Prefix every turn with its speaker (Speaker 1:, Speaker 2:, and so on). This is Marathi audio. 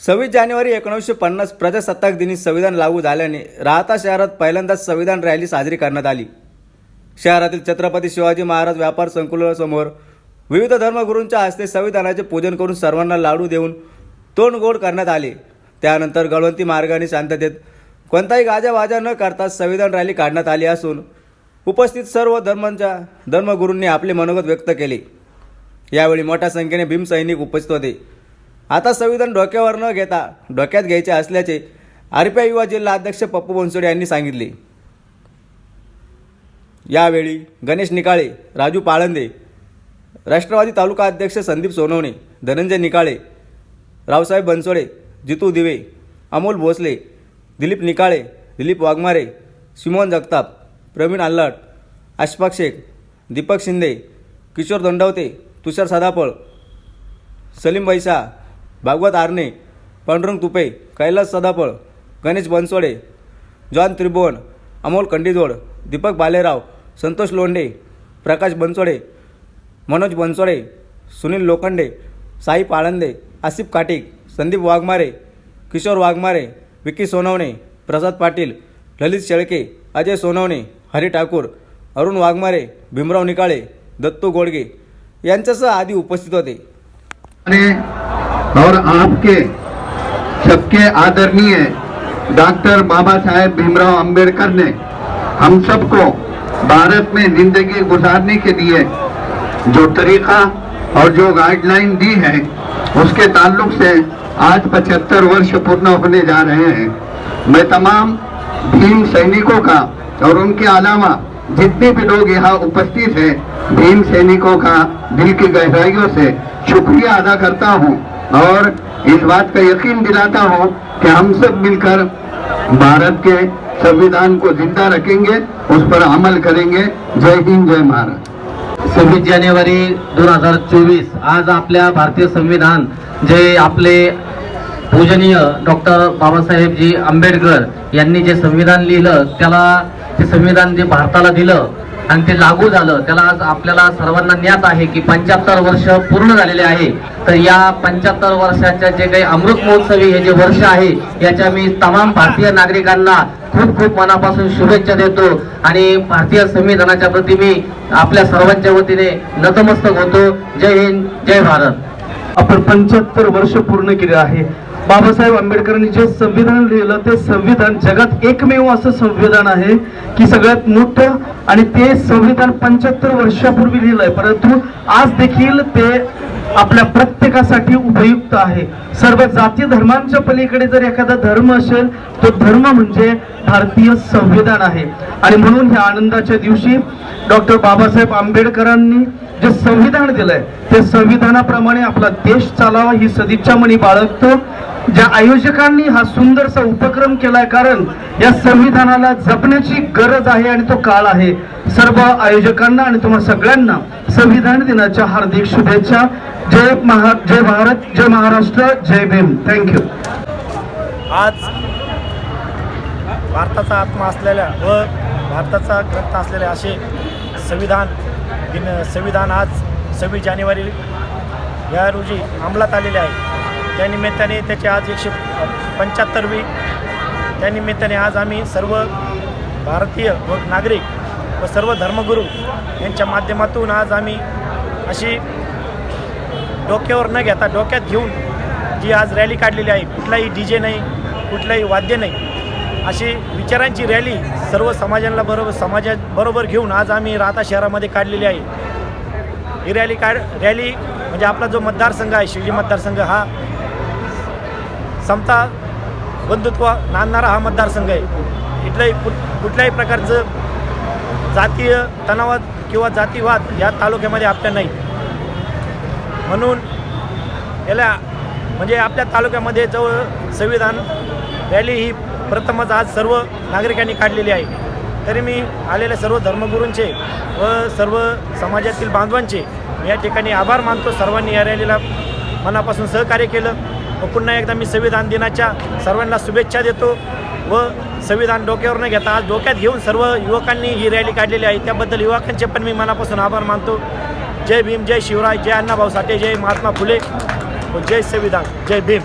Speaker 1: सव्वीस जानेवारी एकोणीसशे पन्नास प्रजासत्ताक दिनी संविधान लागू झाल्याने राहता शहरात पहिल्यांदाच संविधान रॅली साजरी करण्यात आली. शहरातील छत्रपती शिवाजी महाराज व्यापार संकुलासमोर विविध धर्मगुरूंच्या हस्ते संविधानाचे पूजन करून सर्वांना लाडू देऊन तोंड गोड करण्यात आले. त्यानंतर गळवंती मार्गाने शांततेत कोणताही गाजावाजा न करता संविधान रॅली काढण्यात आली असून उपस्थित सर्व धर्मांच्या धर्मगुरूंनी आपले मनोगत व्यक्त केले. यावेळी मोठ्या संख्येने भीमसैनिक उपस्थित होते. आता संविधान डोक्यावर न घेता डोक्यात घ्यायचे असल्याचे आरपीआय युवा जिल्हा अध्यक्ष पप्पू बनसोडे यांनी सांगितले. यावेळी गणेश निकाळे राजू पाळंदे राष्ट्रवादी तालुका अध्यक्ष Sandeep Sonawane Dhananjay Nikale Raosaheb Bansode Jitu Dive Amol Bhosale Dilip Nikale Dilip Waghmare Simon Jagtap Pravin Allat Ashfaq Shaikh Deepak Shinde Kishor Dandwate Tushar Sadapal Salim Baisa Bhagwat Arane Pandurang Tupe Kailas Sadapal Ganesh Bansode John Tribhuvan Amol Kandijod Deepak Balerao Santosh Londhe Prakash Bansode Manoj Bansode Sunil Lokhande Sai Palande Asif Katik Sandeep Waghmare Kishor Waghmare Vicky Sonawane Prasad Patil Lalit Shelke Ajay Sonawane Hari Thakur Arun Waghmare Bhimrao Nikale Dattu Godge यांच्यासह आधी उपस्थित होते.
Speaker 2: और आपके सबके आदरणीय डॉक्टर बाबा साहेब भीमराव अंबेडकर ने हम सबको भारत में ज़िंदगी गुजारने के लिए जो तरीका और जो गाइडलाइन दी है, उसके ताल्लुक से आज 75 वर्ष पूर्ण होने जा रहे हैं। मैं तमाम भीम सैनिकों का और उनके अलावा जितने भी लोग यहाँ उपस्थित हैं, भीम सैनिकों का दिल की गहराइयों से शुक्रिया अदा करता हूँ। और इस बात का यकीन दिलाता हूँ कि हम सब मिलकर भारत के संविधान को जिंदा रखेंगे उस पर अमल करेंगे। जय हिंद जय भारत।
Speaker 3: सव्वीस जानेवारी दोन हजार चोवीस आज आपल्या भारतीय संविधान जे आपले पूजनीय डॉक्टर बाबासाहेबजी आंबेडकर यांनी जे संविधान लिहिलं त्याला ते संविधान जे भारताला दिलं आणि ते लागू झालं. त्याला आज आपल्याला सर्वांना ज्ञात आहे की पंच्याहत्तर वर्ष पूर्ण झालेले आहे. तर या पंच्याहत्तर वर्षाच्या जे काही अमृत महोत्सवी हे जे वर्ष आहे याच्या मी तमाम भारतीय नागरिकांना खूप खूप मनापासून शुभेच्छा देतो. आणि भारतीय संविधानाच्या प्रती मी आपल्या सर्वांच्या वतीने नतमस्तक होतो. जय हिंद जय भारत.
Speaker 4: आपण पंच्याहत्तर वर्ष पूर्ण केले आहे. बाबासाहेब आंबेडकरांनी जे संविधान लिहिलं ते संविधान जगात एकमेव असं संविधान आहे की सगळ्यात मोठं आणि ते संविधान पंच्याहत्तर वर्षापूर्वी लिहिलंय. परंतु आज देखील ते आपल्या प्रत्येकासाठी उपयुक्त आहे. सर्व जाती धर्मांच्या पलीकडे जर एखादा धर्म असेल तो धर्म म्हणजे भारतीय संविधान आहे. आणि म्हणून ह्या आनंदाच्या दिवशी डॉक्टर बाबासाहेब आंबेडकरांनी जे संविधान दिलंय ते संविधानाप्रमाणे आपला देश चालावा ही सदिच्छा म्हणी बाळगतो. ज्या आयोजकांनी हा सुंदरसा उपक्रम केलाय कारण या संविधानाला जपण्याची गरज आहे आणि तो काळ आहे. सर्व आयोजकांना आणि तुम्हा सगळ्यांना संविधान दिनाच्या हार्दिक शुभेच्छा. जय महा जय भारत जय महाराष्ट्र जय भीम. थँक्यू
Speaker 5: आज भारताचा आत्मा असलेल्या व भारताचा ग्रंथ असलेले असे संविधान दिन संविधान आज सव्वीस जानेवारी या रोजी अंमलात आलेले आहे. त्यानिमित्ताने त्याचे आज एकशे पंच्याहत्तरवी त्यानिमित्ताने आज आम्ही सर्व भारतीय व नागरिक व सर्व धर्मगुरू यांच्या माध्यमातून आज आम्ही अशी डोक्यावर न घेता डोक्यात घेऊन जी आज रॅली काढलेली आहे कुठलाही डी जे नाही कुठलंही वाद्य नाही अशी विचारांची रॅली सर्व समाजाला बरोबर समाजाबरोबर घेऊन आज आम्ही राहता शहरामध्ये काढलेली आहे. ही रॅली काढ रॅली म्हणजे आपला जो मतदारसंघ आहे शिवजी मतदारसंघ हा समता बंधुत्व नांदणारा हा मतदारसंघ आहे. इथलंही कुठ कुठल्याही प्रकारचं जातीय तणावात किंवा जातीवाद या तालुक्यामध्ये आपल्या नाही. म्हणून याला म्हणजे आपल्या तालुक्यामध्ये जवळ संविधान रॅली ही प्रथमच आज सर्व नागरिकांनी काढलेली आहे. तरी मी आलेल्या सर्व धर्मगुरूंचे व सर्व समाजातील बांधवांचे या ठिकाणी आभार मानतो. सर्वांनी या रॅलीला मनापासून सहकार्य केलं. व पुन्हा एकदा मी संविधान दिनाच्या सर्वांना शुभेच्छा देतो व संविधान डोक्यावर न घेता आज डोक्यात घेऊन सर्व युवकांनी ही रॅली काढलेली आहे. त्याबद्दल युवकांचे पण मी मनापासून आभार मानतो. जय भीम जय शिवराय जय अण्णाभाऊ साठे जय महात्मा फुले व जय संविधान. जय भीम.